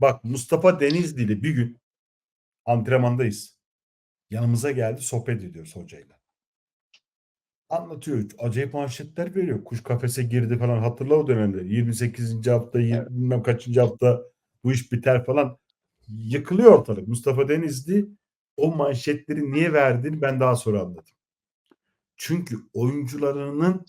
Bak Mustafa Denizli'li bir gün antrenmandayız. Yanımıza geldi sohbet ediyoruz hocayla. Anlatıyor. Acayip manşetler veriyor. Kuş kafese girdi falan. Hatırla o dönemleri. 28. hafta, Evet. bilmem kaçıncı hafta bu iş biter falan. Yıkılıyor ortalık. Mustafa Denizli o manşetleri niye verdiğini ben daha sonra anladım. Çünkü oyuncularının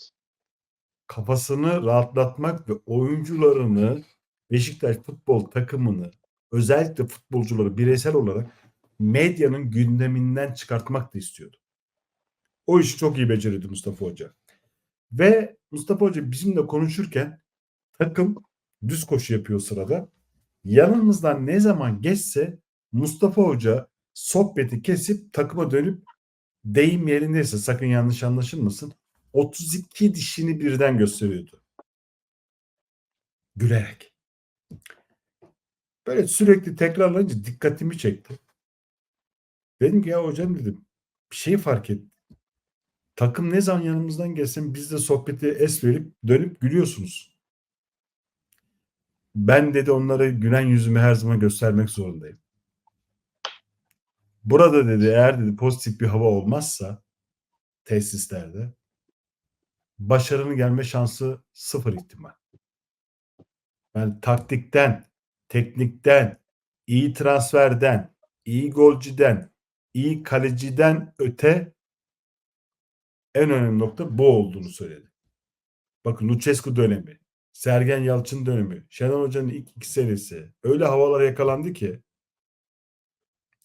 kafasını rahatlatmak ve oyuncularını Beşiktaş futbol takımını özellikle futbolcuları bireysel olarak medyanın gündeminden çıkartmak da istiyordu. O işi çok iyi beceriyordu Mustafa Hoca. Ve Mustafa Hoca bizimle konuşurken takım düz koşu yapıyor sırada. Yanımızdan ne zaman geçse Mustafa Hoca sohbeti kesip takıma dönüp deyim yerindeyse sakın yanlış anlaşılmasın 32 dişini birden gösteriyordu. Gülerek. Böyle sürekli tekrarlayınca dikkatimi çekti. Dedim ki ya hocam dedim bir şey fark ettim. Takım ne zaman yanımızdan gelsin biz de sohbeti es verip dönüp gülüyorsunuz. Ben dedi onlara gülen yüzümü her zaman göstermek zorundayım. Burada dedi eğer dedi pozitif bir hava olmazsa tesislerde başarının gelme şansı sıfır ihtimal. Yani taktikten, teknikten, iyi transferden, iyi golcüden, iyi kaleciden öte en önemli nokta bu olduğunu söyledi. Bakın Lucescu dönemi, Sergen Yalçın dönemi, Şenol Hoca'nın ilk iki serisi öyle havalara yakalandı ki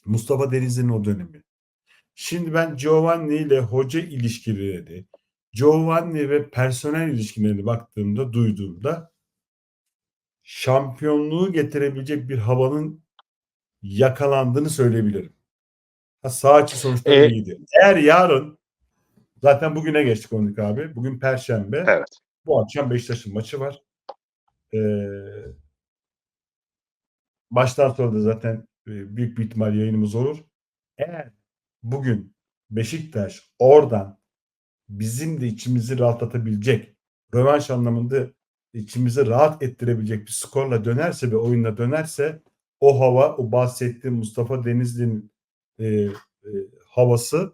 Mustafa Denizli'nin o dönemi. Şimdi ben Giovanni ile hoca ilişkileri, Giovanni ve personel ilişkilerine baktığımda, duyduğumda şampiyonluğu getirebilecek bir havanın yakalandığını söyleyebilirim. Ha, sağ açı sonuçları E- iyiydi. Eğer yarın zaten bugüne geçtik Ondik abi. Bugün Perşembe. Evet. Bu akşam Beşiktaş'ın maçı var. Ee, baştan sonra da zaten e, büyük bir ihtimal yayınımız olur. Eğer bugün Beşiktaş oradan bizim de içimizi rahatlatabilecek, rövanş anlamında içimizi rahat ettirebilecek bir skorla dönerse ve oyunla dönerse o hava, o bahsettiğim Mustafa Denizli'nin e, e, havası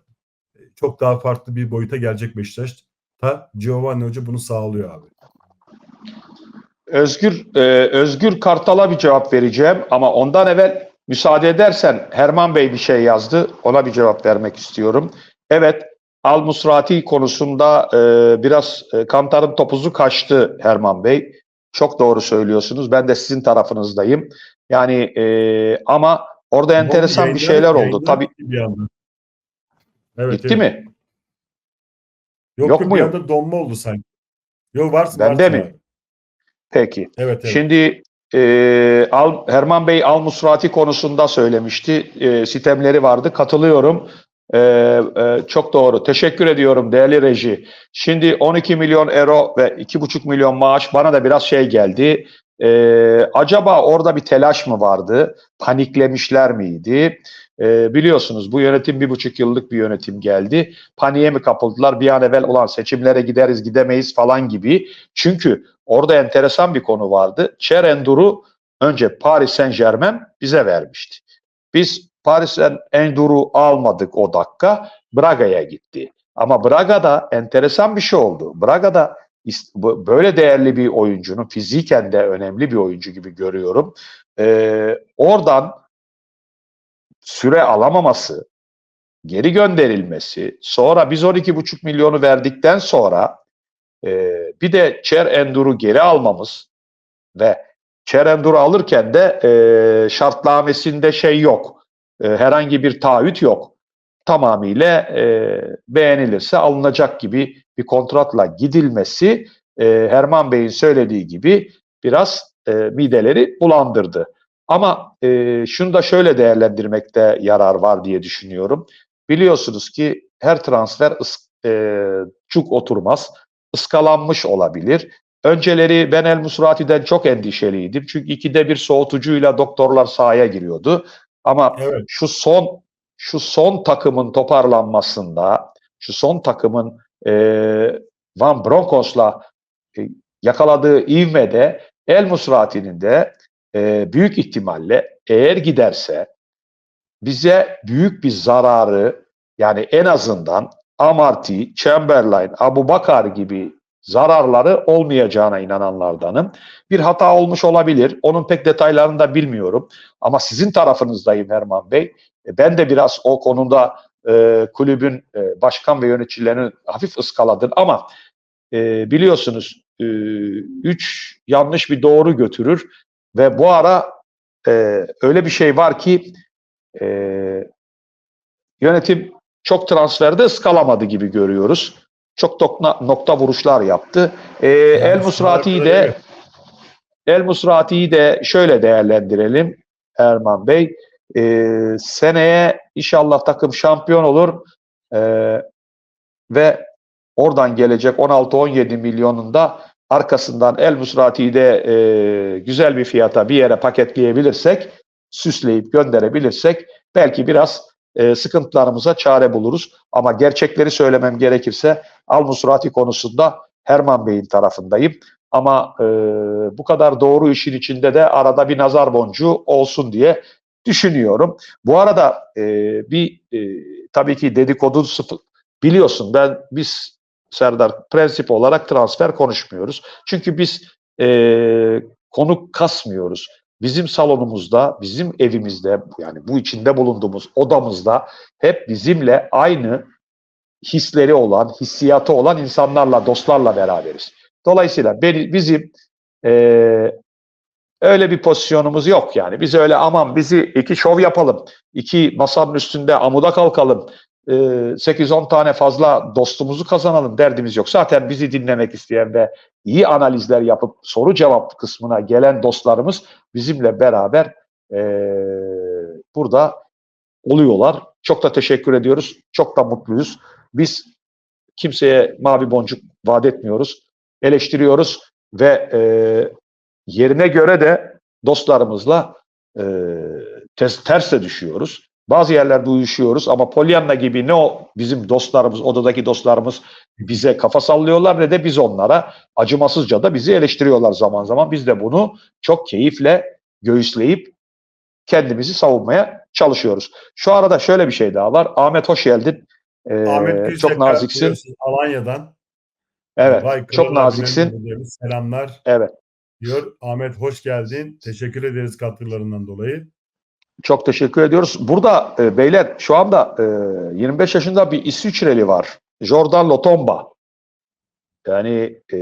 e, çok daha farklı bir boyuta gelecek Beşiktaş'ta. Giovanni Hoca bunu sağlıyor abi. Özgür e, Özgür Kartal'a bir cevap vereceğim ama ondan evvel müsaade edersen Herman Bey bir şey yazdı. Ona bir cevap vermek istiyorum. Evet, Al Musrati konusunda e, biraz e, Kantar'ın topuzu kaçtı Herman Bey. Çok doğru söylüyorsunuz. Ben de sizin tarafınızdayım. Yani e, ama orada enteresan bir Yayınlar- şeyler oldu. Tabii bir anda. Evet, gitti evet. mi? Yok, Yok yok mu bir anda donma oldu sanki. Yok varsın Bende varsın mi? abi. Peki. Evet evet. Şimdi e, Al, Herman Bey Al Musrati konusunda söylemişti. E, sitemleri vardı. Katılıyorum. E, e, çok doğru. Teşekkür ediyorum değerli reji. Şimdi 12 milyon euro ve 2,5 milyon maaş bana da biraz şey geldi. E, acaba orada bir telaş mı vardı? Paniklemişler miydi? E, biliyorsunuz bu yönetim bir buçuk yıllık bir yönetim geldi. Paniğe mi kapıldılar? Bir an evvel olan seçimlere gideriz gidemeyiz falan gibi. Çünkü Orada enteresan bir konu vardı. Cherendur'u önce Paris Saint Germain bize vermişti. Biz Paris Saint Endur'u almadık o dakika. Braga'ya gitti. Ama Braga'da enteresan bir şey oldu. Braga'da böyle değerli bir oyuncunun fiziken de önemli bir oyuncu gibi görüyorum. Ee, oradan süre alamaması, geri gönderilmesi, sonra biz 12,5 milyonu verdikten sonra ee, bir de Cher Endur'u geri almamız ve Cher Endur'u alırken de e, şartnamesinde şey yok. E, herhangi bir taahhüt yok. Tamamıyla e, beğenilirse alınacak gibi bir kontratla gidilmesi e, Herman Bey'in söylediği gibi biraz e, mideleri bulandırdı. Ama e, şunu da şöyle değerlendirmekte yarar var diye düşünüyorum. Biliyorsunuz ki her transfer ıs- e, çuk oturmaz ıskalanmış olabilir. Önceleri ben El Musrati'den çok endişeliydim. Çünkü ikide bir soğutucuyla doktorlar sahaya giriyordu. Ama Evet. şu son şu son takımın toparlanmasında, şu son takımın e, Van Bronckhorst'la e, yakaladığı ivmede El Musrati'nin de e, büyük ihtimalle eğer giderse bize büyük bir zararı yani en azından Amarty, Chamberlain, Abu Bakar gibi zararları olmayacağına inananlardanım. Bir hata olmuş olabilir. Onun pek detaylarını da bilmiyorum. Ama sizin tarafınızdayım Herman Bey. E, Ben de biraz o konuda e, kulübün e, başkan ve yöneticilerini hafif ıskaladım ama e, biliyorsunuz e, üç yanlış bir doğru götürür ve bu ara e, öyle bir şey var ki e, yönetim çok transferde ıskalamadı gibi görüyoruz. Çok nokta, nokta vuruşlar yaptı. E, El Musrati'yi de. El Musrati'yi de şöyle değerlendirelim Erman Bey. Ee, seneye inşallah takım şampiyon olur Ee, ve oradan gelecek 16-17 milyonunda arkasından El Musrati'yi de e, güzel bir fiyata bir yere paketleyebilirsek, süsleyip gönderebilirsek belki biraz e, sıkıntılarımıza çare buluruz. Ama gerçekleri söylemem gerekirse Al Musrati konusunda Herman Bey'in tarafındayım. Ama e, bu kadar doğru işin içinde de arada bir nazar boncuğu olsun diye düşünüyorum. Bu arada e, bir e, tabii ki dedikodu sıfır. Biliyorsun ben biz Serdar prensip olarak transfer konuşmuyoruz. Çünkü biz e, konu kasmıyoruz. Bizim salonumuzda, bizim evimizde yani bu içinde bulunduğumuz odamızda hep bizimle aynı hisleri olan, hissiyatı olan insanlarla, dostlarla beraberiz. Dolayısıyla beni, bizim eee, öyle bir pozisyonumuz yok yani. Biz öyle aman bizi iki şov yapalım, iki masanın üstünde amuda kalkalım, eee, 8-10 tane fazla dostumuzu kazanalım derdimiz yok. Zaten bizi dinlemek isteyen ve iyi analizler yapıp soru cevap kısmına gelen dostlarımız bizimle beraber eee, burada oluyorlar. Çok da teşekkür ediyoruz. Çok da mutluyuz. Biz kimseye mavi boncuk vaat etmiyoruz. Eleştiriyoruz ve e, yerine göre de dostlarımızla e, ters, ters de düşüyoruz. Bazı yerlerde uyuşuyoruz ama Pollyanna gibi ne o bizim dostlarımız, odadaki dostlarımız bize kafa sallıyorlar ne de biz onlara acımasızca da bizi eleştiriyorlar zaman zaman. Biz de bunu çok keyifle göğüsleyip kendimizi savunmaya çalışıyoruz. Şu arada şöyle bir şey daha var. Ahmet hoş geldin. Ee, Ahmet çok naziksin. Alanya'dan. Evet. Vay çok naziksin. Selamlar Evet. diyor. Ahmet hoş geldin. Teşekkür ederiz katkılarından dolayı. Çok teşekkür ediyoruz. Burada e, beyler şu anda e, 25 yaşında bir İsviçreli var. Jordan Lotomba. Yani e,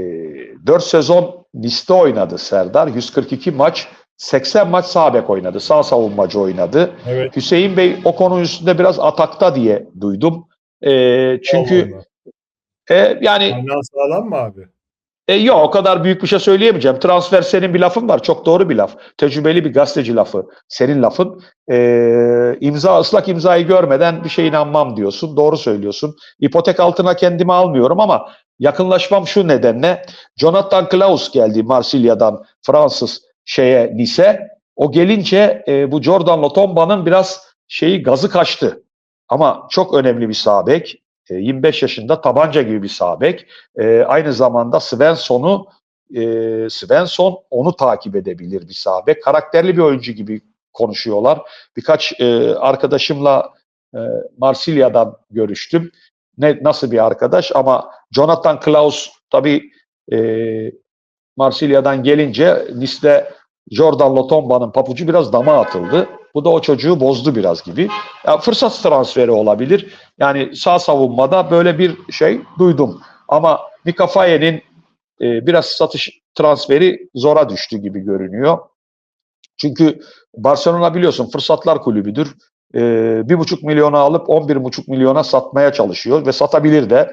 4 sezon liste oynadı Serdar. 142 maç, 80 maç sağ bek oynadı. Sağ savunmacı oynadı. Evet. Hüseyin Bey o konu üstünde biraz atakta diye duydum. E, çünkü e, yani Kaynağı sağlam mı abi? E, yok o kadar büyük bir şey söyleyemeyeceğim. Transfer senin bir lafın var. Çok doğru bir laf. Tecrübeli bir gazeteci lafı. Senin lafın. E, imza ıslak imzayı görmeden bir şeye inanmam diyorsun. Doğru söylüyorsun. İpotek altına kendimi almıyorum ama yakınlaşmam şu nedenle. Jonathan Klaus geldi Marsilya'dan Fransız şeye Nice. O gelince e, bu Jordan Lotomba'nın biraz şeyi gazı kaçtı. Ama çok önemli bir sağ bek. E, 25 yaşında tabanca gibi bir sağ bek. E, aynı zamanda Svensson'u e, Svensson onu takip edebilir bir sağ bek. Karakterli bir oyuncu gibi konuşuyorlar. Birkaç e, arkadaşımla e, Marsilya'dan görüştüm. Ne nasıl bir arkadaş ama Jonathan Klaus tabii e, Marsilya'dan gelince Nice'de Jordan Lotomba'nın papucu biraz dama atıldı. Bu da o çocuğu bozdu biraz gibi. Ya, fırsat transferi olabilir. Yani sağ savunmada böyle bir şey duydum. Ama Mika Faye'nin e, biraz satış transferi zora düştü gibi görünüyor. Çünkü Barcelona biliyorsun fırsatlar kulübüdür. E, bir buçuk milyona alıp 11 buçuk milyona satmaya çalışıyor ve satabilir de.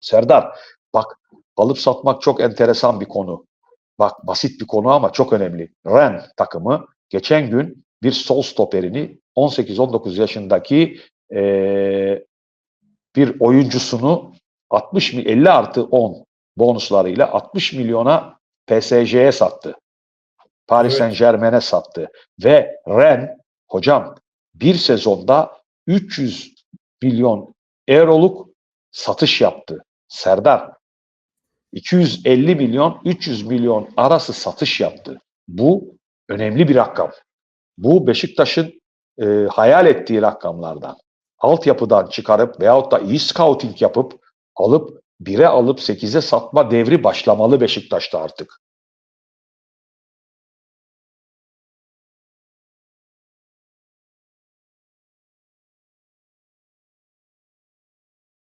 Serdar bak alıp satmak çok enteresan bir konu. Bak basit bir konu ama çok önemli. Ren takımı geçen gün bir sol stoperini 18-19 yaşındaki e, bir oyuncusunu 60 mi 50 artı 10 bonuslarıyla 60 milyona PSG'ye sattı. Paris Evet. Saint Germain'e sattı. Ve Ren hocam bir sezonda 300 milyon euroluk satış yaptı. Serdar 250 milyon 300 milyon arası satış yaptı. Bu önemli bir rakam. Bu Beşiktaş'ın e, hayal ettiği rakamlardan. Altyapıdan çıkarıp veyahut da iyi scouting yapıp alıp 1'e alıp 8'e satma devri başlamalı Beşiktaş'ta artık.